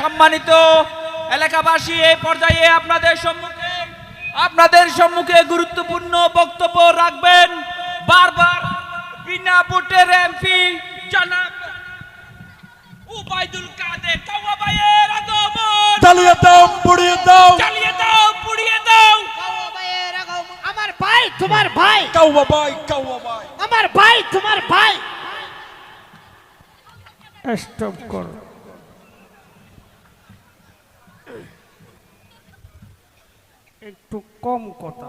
সম্মানিত এলাকাবাসী এই পর্যায়ে আপনাদের সম্মুখে আপনাদের সম্মুখে গুরুত্বপূর্ণ বক্তব্য রাখবেন। বারবার বিনা ভোটের এমপি জনাব উবাইদুল কাদের। কাওয়া ভাইয়ের আগমন। চালিয়ে দাও পুড়িয়ে দাও চালিয়ে দাও পুড়িয়ে দাও আমার ভাই তোমার ভাই। কাউয়া ভাই কাউয়া ভাই। আমার ভাই তোমার ভাই। স্টপ করো। একটু কম কথা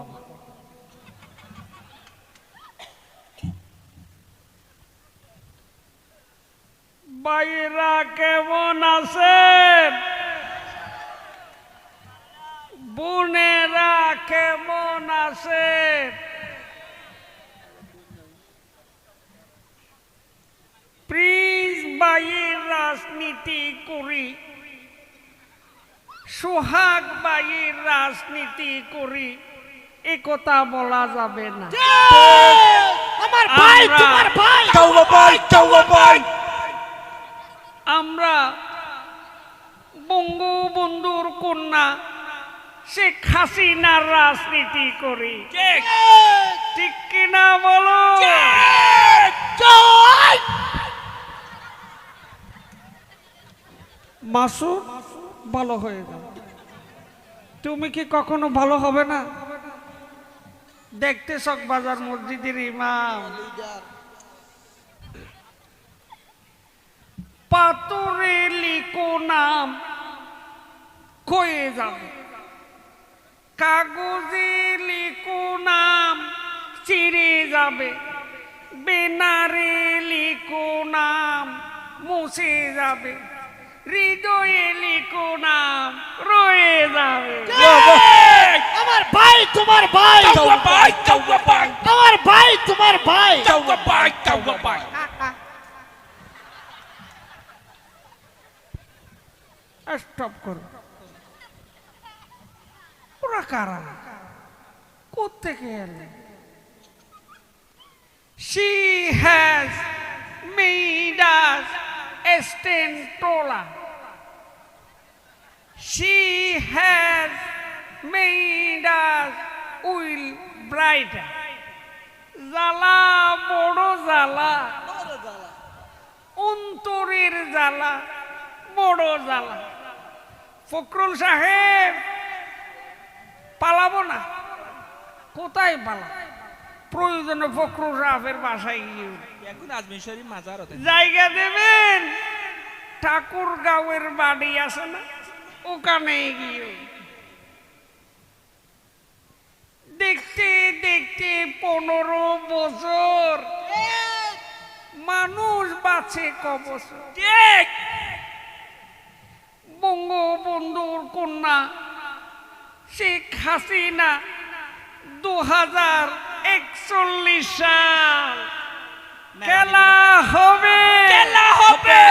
বাইরা কেমন আছে? বোনেরা কেমন আছে? প্রিন্স বাইয়ের রাজনীতি করি। সোহাগ বাইয়ের রাজনীতি করি এ কথা বলা যাবে না। আমার ভাই তোমার ভাই! কাউয়া ভাই কাউয়া ভাই আমরা বঙ্গবন্ধুর কন্যা শেখ হাসিনার রাজনীতি করি। ঠিক ঠিক কিনা বলো? জয়! মাসুদ ভালো হয়ে যাও তুমি কি কখনো ভালো হবে না? দেখতে বাজার মসজিদের ইমাম। পাথরে লিখো নাম, ক্ষয়ে যাবে। কাগজে লিখো নাম, চিরে যাবে। বেনারে লিখো নাম, মুছে যাবে। হৃদয়ে লিখো নাম রয়ে যাবে। আমার ভাই তোমার ভাই। ভাই ভাই আমার ভাই তোমার ভাই। ভাই ভাই স্টপ করো। ওরা কারা? কোথেকে এলে? She has a stentola. She has made us will brighter. জ্বালা বড় জ্বালা অন্তরের জ্বালা বড় জ্বালা ফখরুল সাহেব পালাবো না কোথায় পালা প্রয়োজনে ফখরুল সাহেবের বাসায় গিয়ে। এখন আজমির শরীফ মাজার জায়গা দেবেন। ঠাকুর গাঁয়ের বাড়ি আছে না? ওখানে গিয়ে। দেখতে দেখতে পনেরো বছর। মানুষ বাঁচে ক বছর? ঠিক বঙ্গবন্ধুর কন্যা শেখ হাসিনা দু হাজার একচল্লিশ সাল। খেলা হবে। খেলা হবে।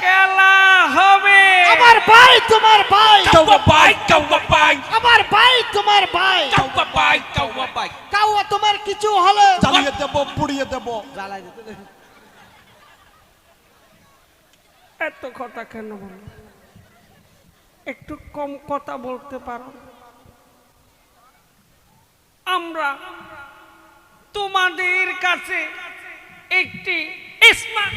খেলা হবে। আমার ভাই তোমার ভাই। কাওয়া ভাই কাওয়া ভাই। আমার ভাই তোমার ভাই। কাওয়া ভাই কাওয়া ভাই। কাউয়া তোমার কিছু হলে চালিয়ে দেব পুড়িয়ে দেব। এত কথা কেন বল? একটু কম কথা বলতে পারো আমরা তোমাদের কাছে একটি স্মার্ট